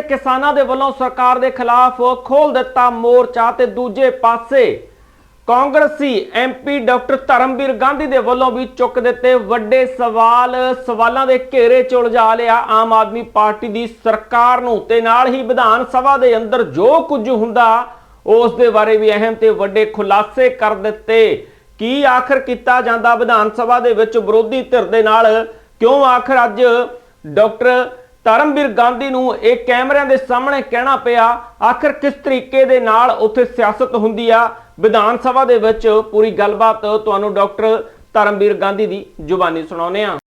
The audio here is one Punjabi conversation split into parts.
ਕਿਸਾਨਾਂ ਦੇ ਵੱਲੋਂ ਸਰਕਾਰ ਦੇ ਖਿਲਾਫ ਖੋਲ ਦਿੱਤਾ ਮੋਰਚਾ ਤੇ ਦੂਜੇ ਪਾਸੇ ਕਾਂਗਰਸੀ ਐਮਪੀ ਡਾਕਟਰ ਧਰਮਵੀਰ ਗਾਂਧੀ ਦੇ ਵੱਲੋਂ ਵੀ ਚੁੱਕ ਦਿੱਤੇ ਵੱਡੇ ਸਵਾਲ, ਸਵਾਲਾਂ ਦੇ ਘੇਰੇ ਚ ਉਲਝਾ ਲਿਆ ਆਮ ਆਦਮੀ ਪਾਰਟੀ ਦੀ ਸਰਕਾਰ ਨੂੰ ਤੇ ਨਾਲ ਹੀ ਵਿਧਾਨ ਸਭਾ ਦੇ ਅੰਦਰ ਜੋ ਕੁਝ ਹੁੰਦਾ, ਉਸ ਦੇ ਬਾਰੇ ਵੀ ਅਹਿਮ ਤੇ ਵੱਡੇ ਖੁਲਾਸੇ ਕਰ ਦਿੱਤੇ। ਕੀ ਆਖਰ ਕੀਤਾ ਜਾਂਦਾ ਵਿਧਾਨ ਸਭਾ ਦੇ ਵਿੱਚ ਵਿਰੋਧੀ ਧਿਰ ਦੇ ਨਾਲ? ਕਿਉਂ ਆਖਰ ਅੱਜ ਡਾਕਟਰ ਧਰਮਵੀਰ ਗਾਂਧੀ ਨੂੰ ਇਹ ਕੈਮਰਿਆਂ ਦੇ ਸਾਹਮਣੇ ਕਹਿਣਾ ਪਿਆ, ਆਖਰ ਕਿਸ ਤਰੀਕੇ ਦੇ ਨਾਲ ਉੱਥੇ ਸਿਆਸਤ ਹੁੰਦੀ ਆ? ਵਿਧਾਨ ਸਭਾ ਦੇ ਵਿੱਚ ਪੂਰੀ ਗੱਲਬਾਤ ਤੁਹਾਨੂੰ ਡਾਕਟਰ ਧਰਮਵੀਰ ਗਾਂਧੀ ਦੀ ਜ਼ੁਬਾਨੀ ਸੁਣਾਉਂਦੇ ਆ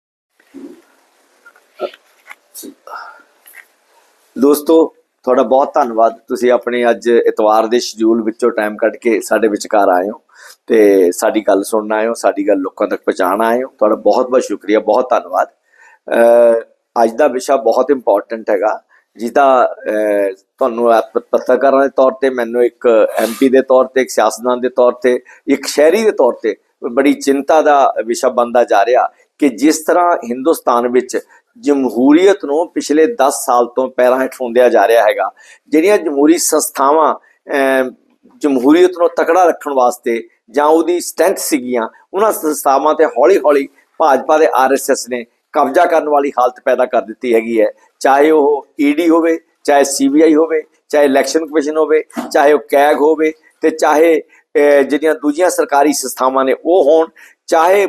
ਦੋਸਤੋ, ਤੁਹਾਡਾ ਬਹੁਤ ਧੰਨਵਾਦ। ਤੁਸੀਂ ਆਪਣੇ ਅੱਜ ਇਤਵਾਰ ਦੇ ਸ਼ਡਿਊਲ ਵਿੱਚੋਂ ਟਾਈਮ ਕੱਢ ਕੇ ਸਾਡੇ ਵਿਚਕਾਰ ਆਏ ਹੋ ਤੇ ਸਾਡੀ ਗੱਲ ਸੁਣਨ ਆਏ ਹੋ, ਸਾਡੀ ਗੱਲ ਲੋਕਾਂ ਤੱਕ ਪਹੁੰਚਾਉਣ ਆਏ ਹੋ। ਤੁਹਾਡਾ ਬਹੁਤ ਬਹੁਤ ਸ਼ੁਕਰੀਆ, ਬਹੁਤ ਧੰਨਵਾਦ। ਅਹ ਅੱਜ ਦਾ ਵਿਸ਼ਾ ਬਹੁਤ ਇੰਪੋਰਟੈਂਟ ਹੈਗਾ, ਜਿਹਦਾ ਤੁਹਾਨੂੰ ਪੱਤਰਕਾਰਾਂ ਦੇ ਤੌਰ ਤੇ, ਮੈਨੂੰ ਇੱਕ ਐਮਪੀ ਦੇ ਤੌਰ ਤੇ, ਇੱਕ ਸਿਆਸਤਦਾਨ ਦੇ ਤੌਰ ਤੇ, ਇੱਕ ਸ਼ਹਿਰੀ ਦੇ ਤੌਰ ਤੇ ਬੜੀ ਚਿੰਤਾ ਦਾ ਵਿਸ਼ਾ ਬਣਦਾ ਜਾ ਰਿਹਾ ਕਿ ਜਿਸ ਤਰ੍ਹਾਂ ਹਿੰਦੁਸਤਾਨ ਵਿੱਚ ਜਮਹੂਰੀਅਤ ਨੂੰ ਪਿਛਲੇ 10 ਸਾਲ ਤੋਂ ਪੈਰਾਂ ਹੇਠ ਹੁੰਦਿਆ ਜਾ ਰਿਹਾ ਹੈਗਾ, ਜਿਹੜੀਆਂ ਜਮਹੂਰੀ ਸੰਸਥਾਵਾਂ ਜਮਹੂਰੀਅਤ ਨੂੰ ਤਕੜਾ ਰੱਖਣ ਵਾਸਤੇ ਜਾਂ ਉਹਦੀ ਸਟਰੈਂਥ ਸੀਗੀਆਂ, ਉਹਨਾਂ ਸੰਸਥਾਵਾਂ ਤੇ ਹੌਲੀ-ਹੌਲੀ ਭਾਜਪਾ ਦੇ ਆਰਐਸਐਸ ਨੇ ਕਬਜ਼ਾ ਕਰਨ ਵਾਲੀ ਹਾਲਤ ਪੈਦਾ ਕਰ ਦਿੱਤੀ ਹੈਗੀ ਹੈ। ਚਾਹੇ ਉਹ ਈਡੀ ਹੋਵੇ, ਚਾਹੇ ਸੀਬੀਆਈ ਹੋਵੇ, ਚਾਹੇ ਇਲੈਕਸ਼ਨ ਕਮਿਸ਼ਨ ਹੋਵੇ, ਚਾਹੇ ਉਹ ਕੈਗ ਹੋਵੇ ਤੇ ਚਾਹੇ ਜਿਹੜੀਆਂ ਦੂਜੀਆਂ ਸਰਕਾਰੀ ਸੰਸਥਾਵਾਂ ਨੇ ਉਹ ਹੋਣ, ਚਾਹੇ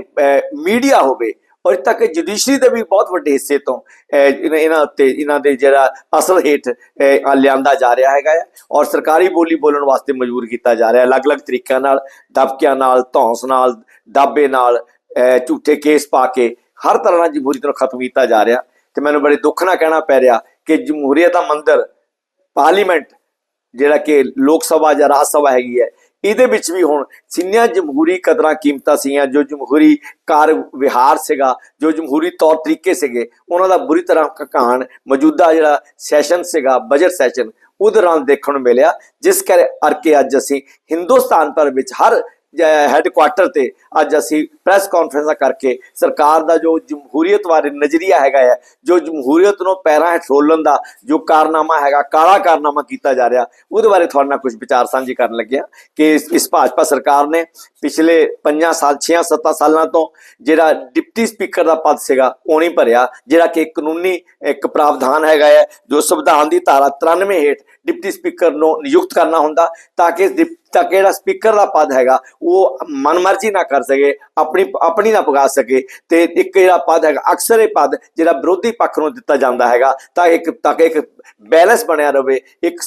ਮੀਡੀਆ ਹੋਵੇ। ਔਰ ਤੱਕ ਜੁਡੀਸ਼ਰੀ ਦੇ ਵੀ ਬਹੁਤ ਵੱਡੇ ਹਿੱਸੇ ਤੋਂ ਇਹਨਾਂ ਉੱਤੇ ਇਹਨਾਂ ਦੇ ਜਿਹੜਾ ਅਸਲ ਹੇਠ ਲਿਆਂਦਾ ਜਾ ਰਿਹਾ ਹੈਗਾ ਹੈ ਔਰ ਸਰਕਾਰੀ ਬੋਲੀ ਬੋਲਣ ਵਾਸਤੇ ਮਜਬੂਰ ਕੀਤਾ ਜਾ ਰਿਹਾ। ਅਲੱਗ-ਅਲੱਗ ਤਰੀਕਿਆਂ ਨਾਲ, ਦਬਕਿਆਂ ਨਾਲ, ਧੌਂਸ ਨਾਲ, ਦਾਬੇ ਨਾਲ ਝੂਠੇ ਕੇਸ ਪਾ ਕੇ ਹਰ ਤਰ੍ਹਾਂ ਨਾਲ ਜਮਹੂਰੀਅਤ ਨੂੰ ਖਤਮ ਕੀਤਾ ਜਾ ਰਿਹਾ ਤੇ ਮੈਨੂੰ ਬੜੇ ਦੁੱਖ ਨਾਲ ਕਹਿਣਾ ਪੈ ਰਿਹਾ ਕਿ ਜਮਹੂਰੀਅਤ ਦਾ ਮੰਦਰ, ਪਾਰਲੀਮੈਂਟ ਜਿਹੜਾ ਕਿ ਲੋਕ ਸਭਾ ਜਾਂ ਰਾਜ ਸਭਾ ਹੈਗੀ ਹੈ, ਇਹਦੇ ਵਿੱਚ ਵੀ ਹੁਣ ਜਿੰਨੀਆਂ ਜਮਹੂਰੀ ਕਦਰਾਂ ਕੀਮਤਾਂ ਸੀਗੀਆਂ, ਜੋ ਜਮਹੂਰੀ ਕਾਰ ਵਿਹਾਰ ਸੀਗਾ, ਜੋ ਜਮਹੂਰੀ ਤੌਰ ਤਰੀਕੇ ਸੀਗੇ, ਉਹਨਾਂ ਦਾ ਬੁਰੀ ਤਰ੍ਹਾਂ ਘਕਾਣ ਮੌਜੂਦਾ ਜਿਹੜਾ ਸੈਸ਼ਨ ਸੀਗਾ, ਬਜਟ ਸੈਸ਼ਨ, ਉਹਦੇ ਨਾਲ ਦੇਖਣ ਨੂੰ ਮਿਲਿਆ, ਜਿਸ ਕਰਕੇ ਅੱਜ ਅਸੀਂ ਹਿੰਦੁਸਤਾਨ ਭਰ ਵਿੱਚ ਹਰ ਹੈੱਡਕੁਆਟਰ ਤੇ ਅੱਜ ਅਸੀਂ ਪ੍ਰੈਸ ਕਾਨਫਰੰਸਾਂ ਕਰਕੇ ਸਰਕਾਰ ਦਾ ਜੋ ਜਮਹੂਰੀਅਤ ਬਾਰੇ ਨਜ਼ਰੀਆ ਹੈਗਾ ਹੈ ਜੋ ਜਮਹੂਰੀਅਤ ਨੂੰ ਪੈਰਾਂ ਹੇਠ ਰੋਲਣ ਦਾ ਜੋ ਕਾਰਨਾਮਾ ਹੈਗਾ, ਕਾਲਾ ਕਾਰਨਾਮਾ ਕੀਤਾ ਜਾ ਰਿਹਾ, ਉਹਦੇ ਬਾਰੇ ਤੁਹਾਡੇ ਨਾਲ ਕੁਝ ਵਿਚਾਰ ਸਾਂਝੇ ਕਰਨ ਲੱਗਿਆ ਕਿ ਇਸ ਭਾਜਪਾ ਸਰਕਾਰ ਨੇ ਪਿਛਲੇ 5 ਸਾਲ 6 7 ਸਾਲਾਂ ਤੋਂ ਜਿਹੜਾ ਡਿਪਟੀ ਸਪੀਕਰ ਦਾ ਪਦ ਸੀਗਾ, ਉਹ ਨਹੀਂ ਭਰਿਆ, ਜਿਹੜਾ ਕਿ ਕਾਨੂੰਨੀ ਇੱਕ ਪ੍ਰਾਵਧਾਨ ਹੈਗਾ ਹੈ ਜੋ ਸੰਵਿਧਾਨ ਦੀ ਧਾਰਾ 93 ਹੇਠ ਡਿਪਟੀ ਸਪੀਕਰ ਨੂੰ ਨਿਯੁਕਤ ਕਰਨਾ ਹੁੰਦਾ ਤਾਂ ਕਿ ਤਾਂ ਕਿ ਜਿਹੜਾ ਸਪੀਕਰ ਦਾ ਪਦ ਹੈਗਾ, ਉਹ ਮਨਮਰਜ਼ੀ ਨਾ ਕਰ ਸਕੇ, ਆਪਣੀ ਆਪਣੀ ਨਾ ਪਗਾ ਸਕੇ ਤੇ ਇੱਕ ਜਿਹੜਾ ਪਦ ਹੈਗਾ, ਅਕਸਰ ਇਹ ਪਦ ਜਿਹੜਾ ਵਿਰੋਧੀ ਪੱਖ ਨੂੰ ਦਿੱਤਾ ਜਾਂਦਾ ਹੈਗਾ ਤਾਂ ਇੱਕ ਤਾਂ ਕਿ ਇੱਕ ਬੈਲੈਂਸ ਬਣਿਆ ਰਵੇ, ਇੱਕ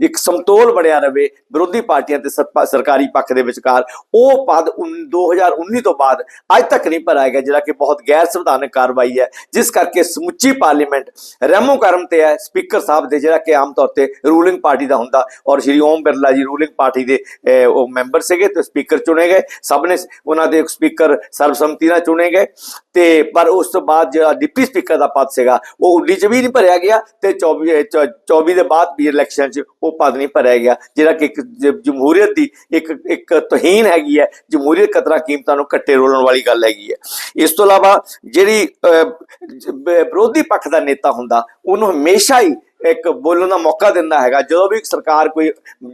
ਇੱਕ ਸਮਤੋਲ ਬਣਿਆ ਰਵੇ ਵਿਰੋਧੀ ਪਾਰਟੀਆਂ ਤੇ ਸਰਕਾਰੀ ਪੱਖ ਦੇ ਵਿਚਕਾਰ। ਉਹ ਪਦ ਉਨ- 2019 ਤੋਂ ਬਾਅਦ ਅੱਜ ਤੱਕ ਨਹੀਂ ਭਰਾਇਆ ਗਿਆ, ਜਿਹੜਾ ਕਿ ਬਹੁਤ ਗੈਰ ਸੰਵਿਧਾਨਕ ਕਾਰਵਾਈ ਹੈ। ਜਿਸ ਕਰਕੇ ਸਮੁੱਚੀ ਪਾਰਲੀਮੈਂਟ ਰਹਿਮੋ ਕਰਮ ਤੇ ਹੈ, ਸਪੀਕਰ ਸਾਹਿਬ ਦੇ ਜਿਹੜਾ ਕਿ ਆਮ ਤੌਰ ਤੇ ਰੂਲਿੰਗ ਪਾਰਟੀ ਦਾ ਹੁੰਦਾ ਔਰ ਸ਼੍ਰੀ ਓਮ ਬਿਰਲਾ ਜੀ ਰੂਲਿੰਗ ਪਾਰਟੀ ਦੇ ਉਹ ਮੈਂਬਰ ਸੀਗੇ ਤੇ ਸਪੀਕਰ ਚੁਣੇ ਗਏ। ਸਭ ਨੇ ਉਹਨਾਂ ਦੇ ਸਪੀਕਰ ਸਰਬਸੰਮਤੀ ਨਾਲ ਚੁਣੇ ਗਏ। ਤੇ ਪਰ ਉਸ ਤੋਂ ਬਾਅਦ ਜਿਹੜਾ ਡਿਪਟੀ ਸਪੀਕਰ ਦਾ ਪਦ ਸੀਗਾ, ਉਹ 19 ਚ ਵੀ ਨਹੀਂ ਭਰਿਆ ਗਿਆ ਤੇ 24 ਚ- 24 ਦੇ ਬਾਅਦ ਵੀ ਇਲੈਕਸ਼ਨ ਚ ਉਹ ਪਦ ਨਹੀਂ ਭਰਿਆ ਗਿਆ, ਜਿਹੜਾ ਕਿ ਇੱਕ ਜਮਹੂਰੀਅਤ ਦੀ ਇੱਕ ਇੱਕ ਤੋਹੀਨ ਹੈਗੀ ਹੈ। ਜਮਹੂਰੀਅਤ ਕਤਰਾ ਕੀਮਤਾਂ ਨੂੰ ਕੱਟੇ ਰੋਲਣ ਵਾਲੀ ਗੱਲ ਹੈਗੀ ਹੈ। ਇਸ ਤੋਂ ਇਲਾਵਾ ਜਿਹੜੀ ਵਿਰੋਧੀ ਪੱਖ ਦਾ ਨੇਤਾ ਹੁੰਦਾ, ਉਹਨੂੰ ਹਮੇਸ਼ਾ ਹੀ ਇੱਕ ਬੋਲਣ ਦਾ ਮੌਕਾ ਦਿੰਦਾ ਹੈਗਾ। ਜਦੋਂ ਵੀ ਸਰਕਾਰ ਕੋਈ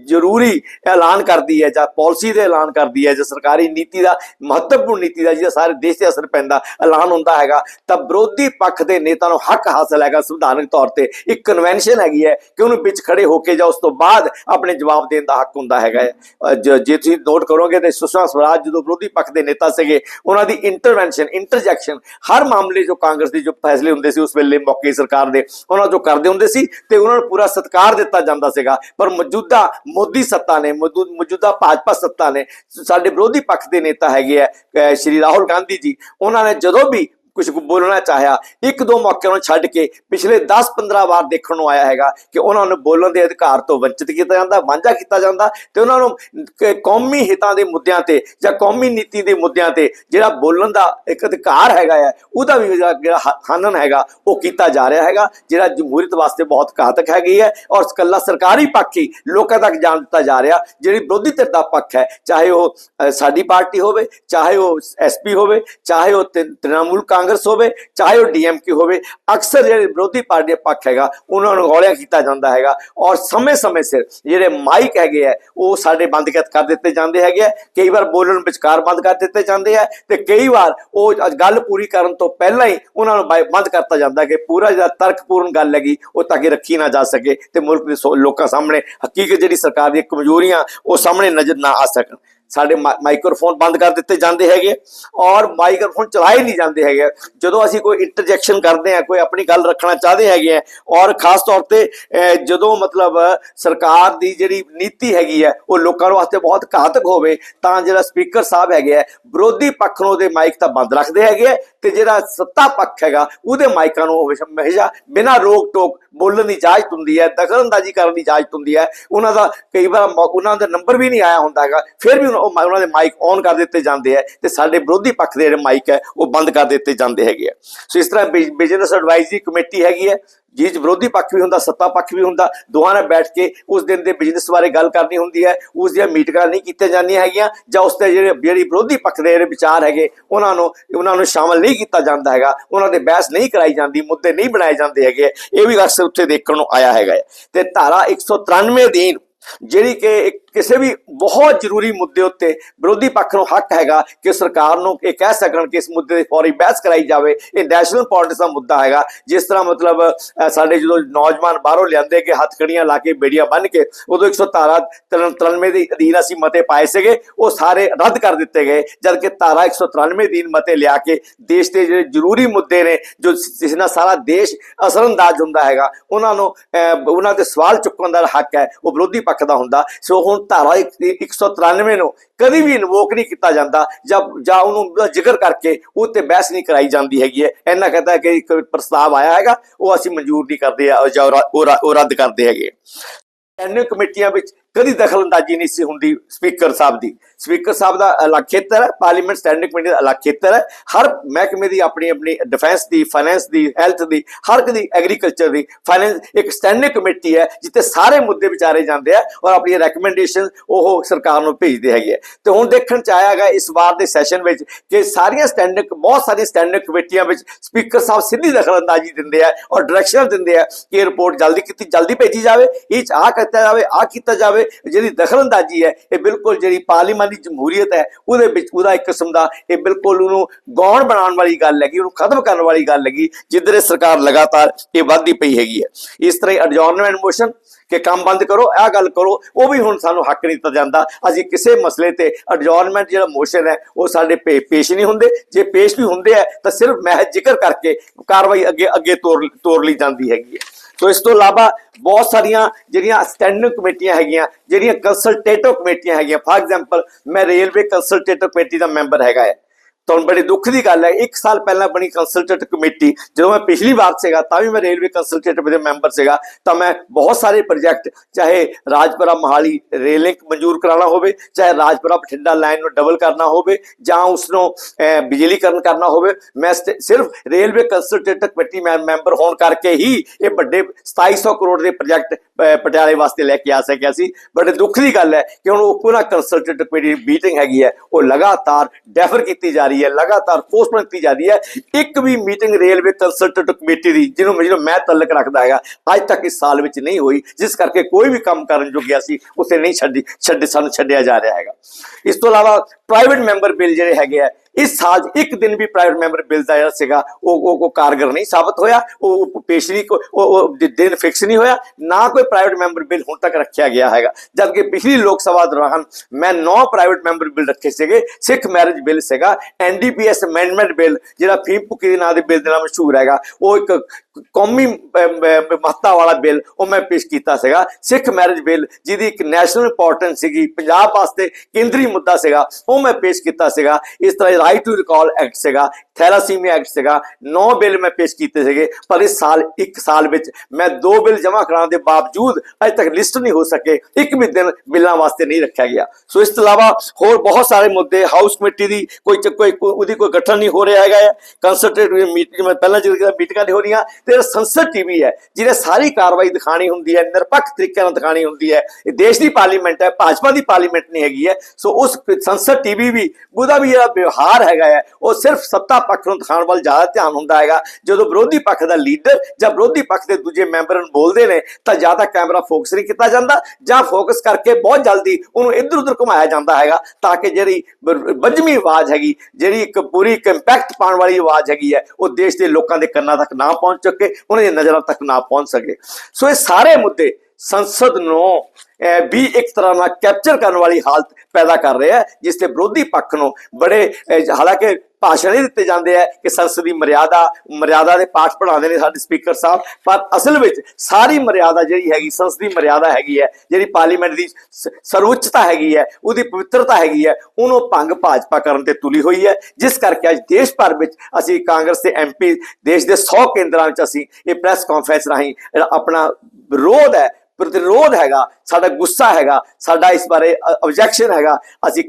ਜ਼ਰੂਰੀ ਐਲਾਨ ਕਰਦੀ ਹੈ ਜਾਂ ਪਾਲਿਸੀ ਦੇ ਐਲਾਨ ਕਰਦੀ ਹੈ ਜਾਂ ਸਰਕਾਰੀ ਨੀਤੀ ਦਾ, ਮਹੱਤਵਪੂਰਨ ਨੀਤੀ ਦਾ ਜਿਹਦਾ ਸਾਰੇ ਦੇਸ਼ ਤੇ ਅਸਰ ਪੈਂਦਾ, ਐਲਾਨ ਹੁੰਦਾ ਹੈਗਾ, ਤਾਂ ਵਿਰੋਧੀ ਪੱਖ ਦੇ ਨੇਤਾ ਨੂੰ ਹੱਕ ਹਾਸਲ ਹੈਗਾ ਸੰਵਿਧਾਨਕ ਤੌਰ ਤੇ। ਇੱਕ ਕਨਵੈਨਸ਼ਨ ਹੈਗੀ ਹੈ ਕਿ ਉਹਨੂੰ ਵਿੱਚ ਖੜੇ ਹੋ ਕੇ ਜਾਂ ਉਸ ਤੋਂ ਬਾਅਦ ਆਪਣੇ ਜਵਾਬ ਦੇਣ ਦਾ ਹੱਕ ਹੁੰਦਾ ਹੈਗਾ ਹੈ। ਜੇ ਤੁਸੀਂ ਨੋਟ ਕਰੋਗੇ ਤੇ ਸੁਸ਼ਮਾ ਸਵਰਾਜ ਜਦੋਂ ਵਿਰੋਧੀ ਪੱਖ ਦੇ ਨੇਤਾ ਸੀਗੇ, ਉਹਨਾਂ ਦੀ ਇੰਟਰਵੈਂਸ਼ਨ ਇੰਟਰਜੈਕਸ਼ਨ ਹਰ ਮਾਮਲੇ ਜੋ ਕਾਂਗਰਸ ਦੇ ਜੋ ਫੈਸਲੇ ਹੁੰਦੇ ਸੀ ਉਸ ਵੇਲੇ ਮੌਕੇ ਸਰਕਾਰ ਦੇ, ਉਹਨਾਂ ਜੋ ਕਰਦੇ ਹੁੰਦੇ ਸੀ। ਤੇ ਉਹਨਾਂ ਨੂੰ ਪੂਰਾ ਸਤਿਕਾਰ ਦਿੱਤਾ ਜਾਂਦਾ ਸੀਗਾ। ਪਰ ਮੌਜੂਦਾ ਮੋਦੀ ਸੱਤਾ ਨੇ, ਮੌਜੂ- ਮੌਜੂਦਾ ਭਾਜਪਾ ਸੱਤਾ ਨੇ, ਸਾਡੇ ਵਿਰੋਧੀ ਪੱਖ ਦੇ ਨੇਤਾ ਹੈਗੇ ਆ, ਅਹ ਸ਼੍ਰੀ ਰਾਹੁਲ ਗਾਂਧੀ ਜੀ, ਉਹਨਾਂ ਨੇ ਜਦੋਂ ਵੀ ਕੁਝ ਬੋਲਣਾ ਚਾਹਿਆ। ਇੱਕ ਦੋ ਮੌਕਿਆਂ ਨੂੰ ਛੱਡ ਕੇ ਪਿਛਲੇ 10-15 ਵਾਰ ਦੇਖਣ ਨੂੰ ਆਇਆ ਹੈਗਾ ਕਿ ਉਹਨਾਂ ਨੂੰ ਬੋਲਣ ਦੇ ਅਧਿਕਾਰ ਤੋਂ ਵੰਚਿਤ ਕੀਤਾ ਜਾਂਦਾ, ਵਾਂਝਾ ਕੀਤਾ ਜਾਂਦਾ ਤੇ ਉਹਨਾਂ ਨੂੰ ਕੌਮੀ ਹਿੱਤਾਂ ਦੇ ਮੁੱਦਿਆਂ ਤੇ ਜਾਂ ਕੌਮੀ ਨੀਤੀ ਦੇ ਮੁੱਦਿਆਂ ਤੇ ਜਿਹੜਾ ਬੋਲਣ ਦਾ ਇੱਕ ਅਧਿਕਾਰ ਹੈਗਾ ਹੈ ਉਹਦਾ ਵੀ ਜਿਹੜਾ ਜਿਹੜਾ ਹੈਗਾ, ਉਹ ਕੀਤਾ ਜਾ ਰਿਹਾ ਹੈਗਾ, ਜਿਹੜਾ ਜਮਹੂਰੀਅਤ ਵਾਸਤੇ ਬਹੁਤ ਘਾਤਕ ਹੈਗੀ ਹੈ ਔਰ ਇਕੱਲਾ ਸਰਕਾਰੀ ਪੱਖ ਹੀ ਲੋਕਾਂ ਤੱਕ ਜਾਣ ਦਿੱਤਾ ਜਾ ਰਿਹਾ, ਜਿਹੜੀ ਵਿਰੋਧੀ ਧਿਰ ਦਾ ਪੱਖ ਹੈ, ਚਾਹੇ ਉਹ ਸਾਡੀ ਪਾਰਟੀ ਹੋਵੇ, ਚਾਹੇ ਉਹ ਐਸਪੀ ਹੋਵੇ, ਚਾਹੇ ਉਹ ਤਿ- ਤ੍ਰਿਣਮੂਲ ਕਾਂਗਰਸ ਕਾਂਗਰਸ ਹੋਵੇ, ਚਾਹੇ ਉਹ ਡੀਐਮਕੇ ਹੋਵੇ, ਅਕਸਰ ਜਿਹੜੇ ਵਿਰੋਧੀ ਪਾਰਟੀ ਦਾ ਪੱਖ ਹੈਗਾ, ਉਹਨਾਂ ਨੂੰ ਗੋਲਿਆ ਕੀਤਾ ਜਾਂਦਾ ਹੈਗਾ। ਔਰ ਸਮੇਂ-ਸਮੇਂ ਸਿਰ ਜਿਹੜੇ ਮਾਈਕ ਹੈਗੇ ਆ, ਉਹ ਸਾਡੇ ਬੰਦ ਕਰ ਦਿੱਤੇ ਜਾਂਦੇ ਹੈਗੇ ਆ। ਕਈ ਵਾਰ ਬੋਲਣ ਵਿਚਕਾਰ ਬੰਦ ਕਰ ਦਿੱਤੇ ਜਾਂਦੇ ਆ ਤੇ ਕਈ ਵਾਰ ਉਹ ਗੱਲ ਪੂਰੀ ਕਰਨ ਤੋਂ ਪਹਿਲਾਂ ਹੀ ਉਹਨਾਂ ਨੂੰ ਬੰਦ ਕਰਤਾ ਜਾਂਦਾ ਕਿ ਪੂਰਾ ਜਿਹੜਾ ਤਰਕਪੂਰਨ ਗੱਲ ਹੈਗੀ, ਉਹ ਤਾਂ ਕਿ ਰੱਖੀ ਨਾ ਜਾ ਸਕੇ ਤੇ ਮੁਲਕ ਦੇ ਲੋਕਾਂ ਸਾਹਮਣੇ ਹਕੀਕਤ ਜਿਹੜੀ ਸਰਕਾਰ ਦੀਆਂ ਕਮਜ਼ੋਰੀਆਂ ਉਹ ਸਾਹਮਣੇ ਨਜ਼ਰ ਨਾ ਆ ਸਕਣ। ਸਾਡੇ ਮਾ- ਮਾਈਕਰੋਫੋਨ ਬੰਦ ਕਰ ਦਿੱਤੇ ਜਾਂਦੇ ਹੈਗੇ ਔਰ ਮਾਈਕਰੋਫੋਨ ਚਲਾਏ ਨਹੀਂ ਜਾਂਦੇ ਹੈਗੇ। ਜਦੋਂ ਅਸੀਂ ਕੋਈ ਇੰਟਰਜੈਕਸ਼ਨ ਕਰਦੇ ਆ ਕੋਈ ਆਪਣੀ ਗੱਲ ਰੱਖਣਾ ਚਾਹਦੇ ਹੈਗੇ ਆ ਔਰ ਖਾਸ ਤੌਰ ਤੇ ਜਦੋਂ ਮਤਲਬ ਸਰਕਾਰ ਦੀ ਜਿਹੜੀ ਨੀਤੀ ਹੈਗੀ ਹੈ, ਉਹ ਲੋਕਾਂ ਵਾਸਤੇ ਬਹੁਤ ਘਾਤਕ ਹੋਵੇ, ਤਾਂ ਜਿਹੜਾ ਸਪੀਕਰ ਸਾਹਿਬ ਹੈਗੇ ਆ ਵਿਰੋਧੀ ਪੱਖ ਨੂੰ ਉਹਦੇ ਮਾਈਕ ਤਾਂ ਬੰਦ ਰੱਖਦੇ ਹੈਗੇ ਆ ਤੇ ਜਿਹੜਾ ਸੱਤਾ ਪੱਖ ਹੈਗਾ, ਉਹਦੇ ਮਾਈਕਾਂ ਨੂੰ ਹਮੇਸ਼ਾ ਬਿਨਾਂ ਰੋਕ ਟੋਕ ਬੋਲਣ ਦੀ ਇਜਾਜ਼ਤ ਹੁੰਦੀ ਹੈ, ਦਖਲਅੰਦਾਜ਼ੀ ਕਰਨ ਦੀ ਇਜਾਜ਼ਤ ਹੁੰਦੀ ਹੈ। ਉਹਨਾਂ ਦਾ ਕਈ ਵਾਰ ਉਹਨਾਂ ਦਾ ਨੰਬਰ ਵੀ ਨਹੀਂ ਆਇਆ ਹੁੰਦਾ ਹੈਗਾ, ਫਿਰ ਵੀ ਉਹਨਾਂ- ਉਹਨਾਂ ਦੇ ਮਾਈਕ ਔਨ ਕਰ ਦਿੱਤੇ ਜਾਂਦੇ ਆ ਤੇ ਸਾਡੇ ਵਿਰੋਧੀ ਪੱਖ ਦੇ ਜਿਹੜੇ ਮਾਈਕ ਹੈ, ਉਹ ਬੰਦ ਕਰ ਦਿੱਤੇ ਜਾਂਦੇ ਹੈਗੇ ਆ ਸੋ ਇਸ ਤਰ੍ਹਾਂ ਬਿਜ਼ਨਸ ਐਡਵਾਈਜ਼ਰੀ ਕਮੇਟੀ ਹੈਗੀ ਹੈ ਜਿਸ 'ਚ ਵਿਰੋਧੀ ਪੱਖ ਵੀ ਹੁੰਦਾ, ਸੱਤਾ ਪੱਖ ਵੀ ਹੁੰਦਾ, ਦੋਹਾਂ ਨੇ ਬੈਠ ਕੇ ਉਸ ਦਿਨ ਦੇ ਬਿਜ਼ਨਸ ਬਾਰੇ ਗੱਲ ਕਰਨੀ ਹੁੰਦੀ ਹੈ, ਉਸ ਦੀਆਂ ਮੀਟਿੰਗਾਂ ਨਹੀਂ ਕੀਤੀਆਂ ਜਾਂਦੀਆਂ ਹੈਗੀਆਂ, ਜਾਂ ਉਸ ਤੇ ਜਿਹੜੇ ਜਿਹੜੀ ਵਿਰੋਧੀ ਪੱਖ ਦੇ ਜਿਹੜੇ ਵਿਚਾਰ ਹੈਗੇ, ਉਹਨਾਂ ਨੂੰ ਉਹਨਾਂ ਨੂੰ ਸ਼ਾਮਲ ਨਹੀਂ ਕੀਤਾ ਜਾਂਦਾ ਹੈਗਾ, ਉਹਨਾਂ ਦੇ ਬਹਿਸ ਨਹੀਂ ਕਰਾਈ ਜਾਂਦੀ, ਮੁੱਦੇ ਨਹੀਂ ਬਣਾਏ ਜਾਂਦੇ ਹੈਗੇ, ਇਹ ਵੀ ਅਕਸਰ ਉੱਥੇ ਦੇਖਣ ਨੂੰ ਆਇਆ ਹੈਗਾ ਹੈ। ਤੇ ਧਾਰਾ 193 ਅਧੀਨ ਜਿਹੜੀ ਕਿ ਕਿਸੇ ਵੀ ਬਹੁਤ ਜ਼ਰੂਰੀ ਮੁੱਦੇ ਉੱਤੇ ਵਿਰੋਧੀ ਪੱਖ ਨੂੰ ਹੱਕ ਹੈਗਾ ਕਿ ਸਰਕਾਰ ਨੂੰ ਇਹ ਕਹਿ ਸਕਣ ਕਿ ਇਸ ਮੁੱਦੇ ਤੇ ਫੌਰੀ ਬਹਿਸ ਕਰਾਈ ਜਾਵੇ ਇਹ ਨੈਸ਼ਨਲ ਪੋਲਿਟਿਕਸ ਦਾ ਮੁੱਦਾ ਹੈਗਾ। ਜਿਸ ਤਰ੍ਹਾਂ ਮਤਲਬ ਸਾਡੇ ਜਦੋਂ ਨੌਜਵਾਨ ਬਾਹਰੋਂ ਲਿਆਂਦੇ ਕਿ ਹੱਥਕੜੀਆਂ ਲਾ ਕੇ ਬੇੜੀਆਂ ਬੰਨ ਕੇ ਉਦੋਂ 117 93 ਦੇ ਅਧੀਨ ਅਸੀਂ ਮਤੇ ਪਾਏ ਸੀਗੇ ਉਹ ਸਾਰੇ ਰੱਦ ਕਰ ਦਿੱਤੇ ਗਏ। ਜਦ ਕਿ ਧਾਰਾ 193 ਅਧੀਨ ਮਤੇ ਲਿਆ ਕੇ ਦੇਸ਼ ਦੇ ਜਿਹੜੇ ਜ਼ਰੂਰੀ ਮੁੱਦੇ ਨੇ ਜੋ ਜਿਸ ਨਾਲ ਸਾਰਾ ਦੇਸ਼ ਅਸਰਅੰਦਾਜ਼ ਹੁੰਦਾ ਹੈਗਾ ਉਹਨਾਂ ਨੂੰ ਅਹ, ਉਹਨਾਂ ਤੇ ਸਵਾਲ ਚੁੱਕਣ ਦਾ ਹੱਕ ਹੈ ਉਹ ਵਿਰੋਧੀ ਪੱਖ ਦਾ ਹੁੰਦਾ। ਸੋ ਹੁਣ ਧਾਰਾ ਇੱਕ- 193 ਨੂੰ ਕਦੀ ਵੀ ਇਨਵੋਕ ਨਹੀਂ ਕੀਤਾ ਜਾਂਦਾ ਜਾਂ ਜਾਂ ਉਹਨੂੰ ਜ਼ਿਕਰ ਕਰਕੇ ਉਹ ਤੇ ਬਹਿਸ ਨਹੀਂ ਕਰਾਈ ਜਾਂਦੀ ਹੈਗੀ ਹੈ। ਇਹਨਾਂ ਕਹਿੰਦਾ ਕਿ ਇੱਕ ਪ੍ਰਸਤਾਵ ਆਇਆ ਹੈਗਾ, ਉਹ ਅਸੀਂ ਮਨਜ਼ੂਰ ਨਹੀਂ ਕਰਦੇ ਜਾਂ ਉਹ ਰੱਦ ਕਰਦੇ ਹੈਗੇ। ਸਟੈਂਡਿੰਗ ਕਮੇਟੀਆਂ ਵਿੱਚ ਕਦੀ ਦਖਲਅੰਦਾਜ਼ੀ ਨਹੀਂ ਸੀ ਹੁੰਦੀ ਸਪੀਕਰ ਸਾਹਿਬ ਦੀ। ਸਪੀਕਰ ਸਾਹਿਬ ਦਾ ਅਲੱਗ ਖੇਤਰ ਹੈ, ਪਾਰਲੀਮੈਂਟ ਸਟੈਂਡਿੰਗ ਕਮੇਟੀ ਦਾ ਅਲੱਗ ਖੇਤਰ ਹੈ। ਹਰ ਮਹਿਕਮੇ ਦੀ ਆਪਣੀ ਆਪਣੀ ਡਿਫੈਂਸ ਦੀ ਫਾਈਨੈਂਸ ਦੀ ਹੈਲਥ ਦੀ, ਹਰ ਇੱਕ ਦੀ ਐਗਰੀਕਲਚਰ ਦੀ ਫਾਈਨੈਂਸ ਇੱਕ ਸਟੈਂਡਿੰਗ ਕਮੇਟੀ ਹੈ, ਜਿੱਥੇ ਸਾਰੇ ਮੁੱਦੇ ਵਿਚਾਰੇ ਜਾਂਦੇ ਆ ਔਰ ਆਪਣੀਆਂ ਰეკਮੈਂਡੇਸ਼ਨ ਉਹ ਸਰਕਾਰ ਨੂੰ ਭੇਜਦੇ ਹੈਗੇ ਆ। ਤੇ ਹੁਣ ਦੇਖਣ ਚ ਆਇਆ ਹੈਗਾ ਇਸ ਵਾਰ ਦੇ ਸੈਸ਼ਨ ਵਿੱਚ ਕਿ ਸਾਰੀਆਂ ਸਟੈਂਡਿੰਗ ਬਹੁਤ ਸਾਰੀਆਂ ਸਟੈਂਡਿੰਗ ਕਮੇਟੀਆਂ ਵਿੱਚ ਸਪੀਕਰ ਸਾਹਿਬ ਸਿੱਧੀ ਦਖਲਅੰਦਾਜ਼ੀ ਦਿੰਦੇ ਆ ਔਰ ਡਾਇਰੈਕਸ਼ਨ ਦਿੰਦੇ ਆ ਕਿ ਰਿਪੋਰਟ ਜਲਦੀ ਕੀਤੀ, ਜਲਦੀ ਭੇਜੀ ਜਾਵੇ। ਇਹ ਚ ਆ ਕੀਤਾ ਜਾਵੇ ਆ ਕੀਤਾ ਜਾਵੇ। ਜਿਹੜੀ ਦਖਲਅੰਦਾਜ਼ੀ ਹੈ, ਇਹ ਬਿਲਕੁਲ ਜਿਹੜੀ ਪਾਰਲੀਮਾਨੀ ਜਮਹੂਰੀਅਤ ਹੈ, ਉਹਦੇ ਵਿੱਚ ਉਹਦਾ ਇੱਕ ਕਿਸਮ ਦਾ, ਇਹ ਬਿਲਕੁਲ ਉਹਨੂੰ ਗੌਣ ਬਣਾਉਣ ਵਾਲੀ ਗੱਲ ਹੈਗੀ, ਉਹਨੂੰ ਖਤਮ ਕਰਨ ਵਾਲੀ ਗੱਲ ਹੈਗੀ, ਜਿੱਧਰ ਸਰਕਾਰ ਲਗਾਤਾਰ ਇਹ ਵੱਧਦੀ ਪਈ ਹੈਗੀ ਹੈ। ਇਸ ਤਰ੍ਹਾਂ ਅਡਜੋਰਨਮੈਂਟ ਮੋਸ਼ਨ ਕਿ ਕੰਮ ਬੰਦ ਕਰੋ ਇਹ ਗੱਲ ਕਰੋ, ਉਹ ਵੀ ਹੁਣ ਸਾਨੂੰ ਹੱਕ ਨਹੀਂ ਦਿੱਤਾ ਜਾਂਦਾ। ਅਸੀਂ ਕਿਸੇ ਮਸਲੇ ਤੇ ਅਡਜੋਰਨਮੈਂਟ ਜਿਹੜਾ ਮੋਸ਼ਨ ਹੈ, ਉਹ ਸਾਡੇ ਪੇ- ਪੇਸ਼ ਨਹੀਂ ਹੁੰਦੇ। ਜੇ ਪੇਸ਼ ਵੀ ਹੁੰਦੇ ਆ ਤਾਂ ਸਿਰਫ ਮਹਿਜ ਜ਼ਿਕਰ ਕਰਕੇ ਕਾਰਵਾਈ ਅੱਗੇ ਅੱਗੇ ਤੋਰ ਤੋਰ ਲਈ ਜਾਂਦੀ ਹੈਗੀ ਹੈ। ਸੋ ਇਸ ਤੋਂ ਇਲਾਵਾ ਬਹੁਤ ਸਾਰੀਆਂ ਜਿਹੜੀਆਂ ਸਟੈਂਡਿੰਗ ਕਮੇਟੀਆਂ ਹੈਗੀਆਂ, ਜਿਹੜੀਆਂ ਕੰਸਲਟੇਟਿਵ ਕਮੇਟੀਆਂ ਹੈਗੀਆਂ ਫਾਰ ਐਗਜ਼ਾਮਪਲ ਮੈਂ ਰੇਲਵੇ ਕੰਸਲਟੇਟਿਵ ਕਮੇਟੀ ਦਾ ਮੈਂਬਰ ਹੈਗਾ ਹੈ। ਤੁਹਾਨੂੰ ਬੜੀ ਦੁੱਖ ਦੀ ਗੱਲ ਹੈ ਇੱਕ ਸਾਲ ਪਹਿਲਾਂ ਬਣੀ ਕੰਸਲਟੇਟਿਵ ਕਮੇਟੀ ਜਦੋਂ ਮੈਂ ਪਿਛਲੀ ਵਾਰ ਸੀਗਾ ਤਾਂ ਵੀ ਮੈਂ ਰੇਲਵੇ ਕੰਸਲਟੇਟਿਵ ਦੇ ਮੈਂਬਰ ਸੀਗਾ ਤਾਂ ਮੈਂ ਬਹੁਤ ਸਾਰੇ ਪ੍ਰੋਜੈਕਟ ਚਾਹੇ ਰਾਜਪੁਰਾ ਮਹਾਲੀ ਰੇਲ ਲਿੰਕ ਮਨਜ਼ੂਰ ਕਰਾਉਣਾ ਹੋਵੇ ਚਾਹੇ ਰਾਜਪੁਰਾ ਬਠਿੰਡਾ ਲਾਈਨ ਨੂੰ ਡਬਲ ਕਰਨਾ ਹੋਵੇ ਜਾਂ ਉਸ ਨੂੰ ਅਹ, ਬਿਜਲੀਕਰਨ ਕਰਨਾ ਹੋਵੇ ਮੈਂ ਸਟ- ਸਿਰਫ ਰੇਲਵੇ ਕੰਸਲਟੇਟਿਵ ਕਮੇਟੀ ਮੈਂ ਮੈਂਬਰ ਹੋਣ ਕਰਕੇ ਹੀ ਇਹ ਵੱਡੇ 2700 ਕਰੋੜ ਦੇ ਪ੍ਰੋਜੈਕਟ ਪਟਿਆਲੇ ਵਾਸਤੇ ਲੈ ਕੇ ਆ ਸਕਿਆ ਸੀ। ਬੜੇ ਦੁੱਖ ਦੀ ਗੱਲ ਹੈ ਕਿ ਹੁਣ ਉਹ ਪੂਰਾ ਕੰਸਲਟੇਟਿਵ ਕਮੇਟੀ ਦੀ ਮੀਟਿੰਗ ਹੈਗੀ ਹੈ ਉਹ ਲਗਾਤਾਰ ਡੈਫਰ ਕੀਤੀ ਜਾ ਰਹੀ ਹੈ, ਲਗਾਤਾਰ ਪੋਸਟਪੋਨ ਕੀਤੀ ਜਾ ਰਹੀ ਹੈ। ਇੱਕ ਵੀ ਮੀਟਿੰਗ ਰੇਲਵੇ ਕੰਸਲਟੇਟਿਵ ਕਮੇਟੀ ਦੀ, ਜਿਹਨੂੰ ਜਿਹਨੂੰ ਮੈਂ ਤਲਕ ਰੱਖਦਾ ਹੈਗਾ, ਅੱਜ ਤੱਕ ਇਸ ਸਾਲ ਵਿੱਚ ਨਹੀਂ ਹੋਈ। ਜਿਸ ਕਰਕੇ ਕੋਈ ਵੀ ਕੰਮ ਕਰਨ ਜੋ ਗਿਆ ਸੀ ਉਸੇ ਨਹੀਂ ਛੱਡੀ ਛੱਡ ਸਾਨੂੰ ਛੱਡਿਆ ਜਾ ਰਿਹਾ ਹੈਗਾ। ਇਸ ਤੋਂ ਇਲਾਵਾ ਪ੍ਰਾਈਵੇਟ ਮੈਂਬਰ ਬਿੱਲ ਜਿਹੜੇ ਹੈਗੇ ਆ ਇਸ ਸਾਲ 'ਚ ਇੱਕ ਦਿਨ ਵੀ ਪ੍ਰਾਈਵੇਟ ਮੈਂਬਰ ਬਿੱਲ ਦਾ ਜਿਹੜਾ ਸੀਗਾ, ਉਹ ਉਹ ਕਾਰਗਰ ਨਹੀਂ ਸਾਬਤ ਹੋਇਆ, ਉਹ ਪੇਸ਼ ਨਹੀਂ ਉਹ ਦਿਨ ਫਿਕਸ ਨਹੀਂ ਹੋਇਆ, ਨਾ ਕੋਈ ਪ੍ਰਾਈਵੇਟ ਮੈਂਬਰ ਬਿੱਲ ਹੁਣ ਤੱਕ ਰੱਖਿਆ ਗਿਆ ਹੈਗਾ। ਜਦਕਿ ਪਿਛਲੀ ਲੋਕ ਸਭਾ ਦੌਰਾਨ ਮੈਂ 9 ਪ੍ਰਾਈਵੇਟ ਮੈਂਬਰ ਬਿੱਲ ਰੱਖੇ ਸੀਗੇ, ਸਿੱਖ ਮੈਰਿਜ ਬਿੱਲ ਸੀਗਾ ਐਨਡੀਪੀਐਸ ਅਮੈਂਡਮੈਂਟ ਬਿੱਲ, ਜਿਹੜਾ ਫੀਮ ਭੁੱਕੀ ਦੇ ਨਾਂ ਦੇ ਬਿੱਲ ਦੇ ਨਾਲ ਮਸ਼ਹੂਰ ਹੈਗਾ, ਉਹ ਇੱਕ ਕੌਮੀ ਅਮ, ਵਾਲਾ ਬਿੱਲ ਉਹ ਮੈਂ ਪੇਸ਼ ਕੀਤਾ ਸੀਗਾ ਸਿੱਖ ਮੈਰਿਜ ਬਿੱਲ ਜਿਹਦੀ ਇੱਕ ਨੈਸ਼ਨਲ ਇੰਪੋਰਟੈਂਸ ਸੀਗੀ ਪੰਜਾਬ ਵਾਸਤੇ ਕੇਂਦਰੀ ਮੁੱਦਾ ਸੀਗਾ ਉਹ ਮੈਂ ਪੇਸ਼ ਕੀਤਾ ਸੀਗਾ। ਇਸ ਤਰ੍ਹਾਂ ਰਾਈਟ ਟੂ ਰਿਕਾਲ ਐਕਟ ਸੀਗਾ ਥੈਲਾਸੀਮੀਆ ਐਕਟ ਸੀਗਾ ਨੌ ਬਿੱਲ ਮੈਂ ਪੇਸ਼ ਕੀਤੇ ਸੀਗੇ ਪਰ ਇਸ ਸਾਲ ਇੱਕ ਸਾਲ ਵਿੱਚ ਮੈਂ ਦੋ ਬਿੱਲ ਜਮ੍ਹਾਂ ਕਰਾਉਣ ਦੇ ਬਾਵਜੂਦ ਅਜੇ ਤੱਕ ਲਿਸਟ ਨਹੀਂ ਹੋ ਸਕੇ ਇੱਕ ਵੀ ਦਿਨ ਬਿੱਲਾਂ ਵਾਸਤੇ ਨਹੀਂ ਰੱਖਿਆ ਗਿਆ। ਸੋ ਇਸ ਤੋਂ ਇਲਾਵਾ ਹੋਰ ਬਹੁਤ ਸਾਰੇ ਮੁੱਦੇ ਹਾਊਸ ਕਮੇਟੀ ਦੀ ਕੋਈ ਚ- ਕੋਈ ਉਹਦੀ ਕੋਈ ਗਠਨ ਨਹੀਂ ਹੋ ਰਿਹਾ ਹੈਗਾ ਕੰਸਲਟੇਟਿਵ ਮੀਟਿੰਗ ਮੈਂ ਪਹਿਲਾਂ ਜਿਹੜਾ ਮੀਟਿੰਗਾਂ ਨਹੀਂ ਹੋ ਰਹੀਆਂ ਤੇ ਜਿਹੜਾ ਸੰਸਦ ਟੀਵੀ ਹੈ, ਜਿਹਨੇ ਸਾਰੀ ਕਾਰਵਾਈ ਦਿਖਾਣੀ ਹੁੰਦੀ ਹੈ, ਨਿਰਪੱਖ ਤਰੀਕੇ ਨਾਲ ਦਿਖਾਣੀ ਹੁੰਦੀ ਹੈ। ਇਹ ਦੇਸ਼ ਦੀ ਪਾਰਲੀਮੈਂਟ ਹੈ, ਭਾਜਪਾ ਦੀ ਪਾਰਲੀਮੈਂਟ ਨਹੀਂ ਹੈਗੀ ਹੈ। ਸੋ ਉਸ ਸੰਸਦ ਟੀਵੀ ਵੀ, ਉਹਦਾ ਵੀ ਜਿਹੜਾ ਵਿਵਹਾਰ ਹੈਗਾ ਹੈ, ਉਹ ਸਿਰਫ ਸੱਤਾ ਪੱਖ ਨੂੰ ਦਿਖਾਉਣ ਵੱਲ ਜ਼ਿਆਦਾ ਧਿਆਨ ਹੁੰਦਾ ਹੈਗਾ। ਜਦੋਂ ਵਿਰੋਧੀ ਪੱਖ ਦਾ ਲੀਡਰ ਜਾਂ ਵਿਰੋਧੀ ਪੱਖ ਦੇ ਦੂਜੇ ਮੈਂਬਰ ਨੂੰ ਬੋਲਦੇ ਨੇ, ਤਾਂ ਜ਼ਿਆਦਾ ਕੈਮਰਾ ਫੋਕਸ ਨਹੀਂ ਕੀਤਾ ਜਾਂਦਾ, ਜਾਂ ਫੋਕਸ ਕਰਕੇ ਬਹੁਤ ਜਲਦੀ ਉਹਨੂੰ ਇੱਧਰ ਉੱਧਰ ਘੁਮਾਇਆ ਜਾਂਦਾ ਹੈਗਾ, ਤਾਂ ਕਿ ਜਿਹੜੀ ਬ- ਵੱਜਵੀਂ ਆਵਾਜ਼ ਹੈਗੀ, ਜਿਹੜੀ ਇੱਕ ਪੂਰੀ ਇੱਕ ਇੰਪੈਕਟ ਪਾਉਣ ਵਾਲੀ ਆਵਾਜ਼ ਹੈਗੀ ਹੈ, ਉਹ ਦੇਸ਼ ਦੇ ਲੋਕਾਂ ਦੇ ਕੰਨਾਂ ਤੱਕ ਨਾ ਪਹੁੰਚ ਕੇ ਉਹਨਾਂ ਦੀਆਂ ਨਜ਼ਰਾਂ ਤੱਕ ਨਾ ਪਹੁੰਚ ਸਕੇ। ਸੋ ਇਹ ਸਾਰੇ ਮੁੱਦੇ ਸੰਸਦ ਨੂੰ ਵੀ ਇੱਕ ਤਰ੍ਹਾਂ ਨਾਲ ਕੈਪਚਰ ਕਰਨ ਵਾਲੀ ਹਾਲਤ ਪੈਦਾ ਕਰ ਰਿਹਾ ਹੈ, ਜਿਸ ਤੇ ਵਿਰੋਧੀ ਪੱਖ ਨੂੰ ਬੜੇ ਹਾਲਾਂਕਿ ਭਾਸ਼ਣ ਹੀ ਦਿੱਤੇ ਜਾਂਦੇ ਆ ਕਿ ਸੰਸਦ ਦੀ ਮਰਿਆਦਾ ਮਰਿਆਦਾ ਦੇ ਪਾਠ ਪੜਾਉਂਦੇ ਨੇ ਸਾਡੇ ਸਪੀਕਰ ਸਾਹਿਬ, ਪਰ ਅਸਲ ਵਿੱਚ ਸਾਰੀ ਮਰਿਆਦਾ ਜਿਹੜੀ ਹੈਗੀ, ਸੰਸਦ ਦੀ ਮਰਿਆਦਾ ਹੈਗੀ ਹੈ, ਜਿਹੜੀ ਪਾਰਲੀਮੈਂਟ ਦੀ ਸ- ਸਰਵਉੱਚਤਾ ਹੈਗੀ ਹੈ, ਉਹਦੀ ਪਵਿੱਤਰਤਾ ਹੈਗੀ ਹੈ, ਉਹਨੂੰ ਭੰਗ ਭਾਜਪਾ ਕਰਨ ਤੇ ਤੁਲੀ ਹੋਈ ਹੈ, ਜਿਸ ਕਰਕੇ ਅੱਜ ਦੇਸ਼ ਭਰ ਵਿੱਚ ਅਸੀਂ ਕਾਂਗਰਸ ਦੇ ਐਮਪੀ ਦੇਸ਼ ਦੇ 100 ਕੇਂਦਰਾਂ ਵਿੱਚ ਅਸੀਂ ਇਹ ਪ੍ਰੈਸ ਕਾਨਫਰੰਸ ਰਾਹੀਂ ਜਿਹੜਾ ਆਪਣਾ ਵਿਰੋਧ ਹੈ ਪ੍ਰਤੀਰੋਧ ਹੈਗਾ ਸਾਡਾ ਗੁੱਸਾ ਹੈਗਾ ਸਾਡਾ ਇਸ ਬਾਰੇ ਆਬਜੈਕਸ਼ਨ ਹੈਗਾ ਅਸੀਂ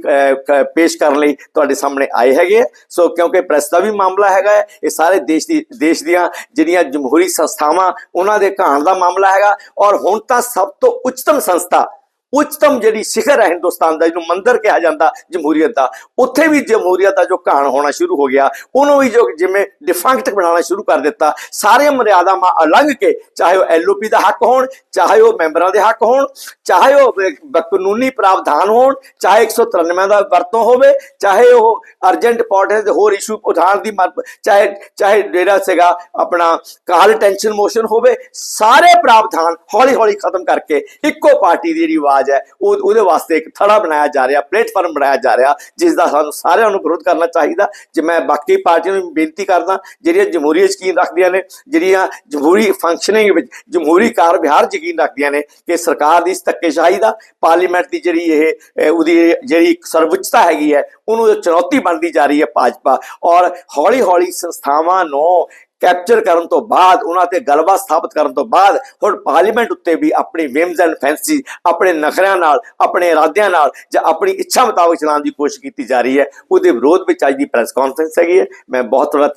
ਪੇਸ਼ ਕਰਨ ਲਈ ਤੁਹਾਡੇ ਸਾਹਮਣੇ ਆਏ ਹੈਗੇ ਆ। ਸੋ ਕਿਉਂਕਿ ਪ੍ਰੈਸ ਦਾ ਵੀ ਮਾਮਲਾ ਹੈਗਾ ਹੈ, ਇਹ ਸਾਰੇ ਦੇਸ਼ ਦੀ ਦੇਸ਼ ਦੀਆਂ ਜਿਹੜੀਆਂ ਜਮਹੂਰੀ ਸੰਸਥਾਵਾਂ ਉਹਨਾਂ ਦੇ ਘਾਣ ਦਾ ਮਾਮਲਾ ਹੈਗਾ ਔਰ ਹੁਣ ਤਾਂ ਸਭ ਤੋਂ ਉੱਚਤਮ ਸੰਸਥਾ ਉੱਚਤਮ ਜਿਹੜੀ ਸਿਖਰ ਹੈ ਹਿੰਦੁਸਤਾਨ ਦਾ ਜਿਹਨੂੰ ਮੰਦਰ ਕਿਹਾ ਜਾਂਦਾ ਜਮਹੂਰੀਅਤ ਦਾ। ਉੱਥੇ ਵੀ ਜਮਹੂਰੀਅਤ ਦਾ ਜੋ ਘਾਣ ਹੋਣਾ ਸ਼ੁਰੂ ਹੋ ਗਿਆ, ਉਹਨੂੰ ਵੀ ਜੋ ਜਿਵੇਂ ਡਿਫੈਂਕਟ ਬਣਾਉਣਾ ਸ਼ੁਰੂ ਕਰ ਦਿੱਤਾ। ਸਾਰੇ ਮਰਿਆਦਾਵਾਂ ਅਲੰਘ ਕੇ, ਚਾਹੇ ਉਹ ਐਲਓਪੀ ਦਾ ਹੱਕ ਹੋਣ, ਚਾਹੇ ਉਹ ਮੈਂਬਰਾਂ ਦੇ ਹੱਕ ਹੋਣ, ਚਾਹੇ ਉਹ ਕਾਨੂੰਨੀ ਪ੍ਰਾਵਧਾਨ ਹੋਣ, ਚਾਹੇ 193 ਦਾ ਵਰਤੋਂ ਹੋਵੇ, ਚਾਹੇ ਉਹ ਅਰਜੈਂਟ ਇੰਪੋਰਟੈਂਸ ਦੇ ਹੋਰ ਇਸ਼ੂ ਉਠਾਉਣ ਦੀ ਮਰ- ਚਾਹੇ ਚਾਹੇ ਜਿਹੜਾ ਸੀਗਾ ਆਪਣਾ ਕਾਲ ਟੈਨਸ਼ਨ ਮੋਸ਼ਨ ਹੋਵੇ, ਸਾਰੇ ਪ੍ਰਾਵਧਾਨ ਹੌਲੀ ਹੌਲੀ ਖਤਮ ਕਰਕੇ ਇੱਕੋ ਪਾਰਟੀ ਦੀ ਜਿਹੜੀ ਆਵਾਜ਼ ਹੈ, ਉਹ ਉਹਦੇ ਵਾਸਤੇ ਇੱਕ ਥੜਾ ਬਣਾਇਆ ਜਾ ਰਿਹਾ, ਪਲੇਟਫਾਰਮ ਬਣਾਇਆ ਜਾ ਰਿਹਾ ਜਿਸ ਦਾ ਸਾਨੂੰ ਸਾਰਿਆਂ ਨੂੰ ਵਿਰੋਧ ਕਰਨਾ ਚਾਹੀਦਾ। ਜੇ ਮੈਂ ਬਾਕੀ ਪਾਰਟੀਆਂ ਨੂੰ ਬੇਨਤੀ ਕਰਦਾ, ਜਿਹੜੀਆਂ ਜਮਹੂਰੀ ਯਕੀਨ ਰੱਖਦੀਆਂ ਨੇ, ਜਿਹੜੀਆਂ ਜਮਹੂਰੀ ਫੰਕਸ਼ਨਿੰਗ ਵਿੱਚ ਜਮਹੂਰੀ ਕਾਰ ਵਿਹਾਰ ਯਕੀਨ ਰੱਖਦੀਆਂ ਨੇ ਕਿ ਸਰਕਾਰ ਦੀ ਧੱਕੇਸ਼ਾਹੀ ਦਾ, ਪਾਰਲੀਮੈਂਟ ਦੀ ਜਿਹੜੀ ਇਹ ਉਹਦੀ ਜਿਹੜੀ ਸਰਵਉੱਚਤਾ ਹੈਗੀ ਹੈ, ਉਹਨੂੰ ਚੁਣੌਤੀ ਬਣਦੀ ਜਾ ਰਹੀ ਹੈ ਭਾਜਪਾ। ਔਰ ਹੌਲੀ ਹੌਲੀ ਸੰਸਥਾਵਾਂ ਨੂੰ ਕੈਪਚਰ ਕਰਨ ਤੋਂ ਬਾਅਦ, ਉਹਨਾਂ ਤੇ ਗਲਬਾ ਸਥਾਪਿਤ ਕਰਨ ਤੋਂ ਬਾਅਦ, ਹੁਣ ਪਾਰਲੀਮੈਂਟ ਉੱਤੇ ਵੀ ਆਪਣੀ ਵਿਮਸ ਐਂਡ ਫੈਂਸੀ ਆਪਣੇ ਨਖਰਿਆਂ ਨਾਲ, ਆਪਣੇ ਇਰਾਦਿਆਂ ਨਾਲ ਜਾਂ ਆਪਣੀ ਇੱਛਾ ਮੁਤਾਬਕ ਚਲਾਉਣ ਦੀ ਕੋਸ਼ਿਸ਼ ਕੀਤੀ ਜਾ ਰਹੀ ਹੈ, ਉਹਦੇ ਵਿਰੋਧ ਵਿੱਚ ਅੱਜ ਦੀ ਪ੍ਰੈਸ ਕਾਨਫਰੰਸ ਹੈਗੀ ਹੈ। ਮੈਂ ਬਹੁਤ ਥੋੜਾ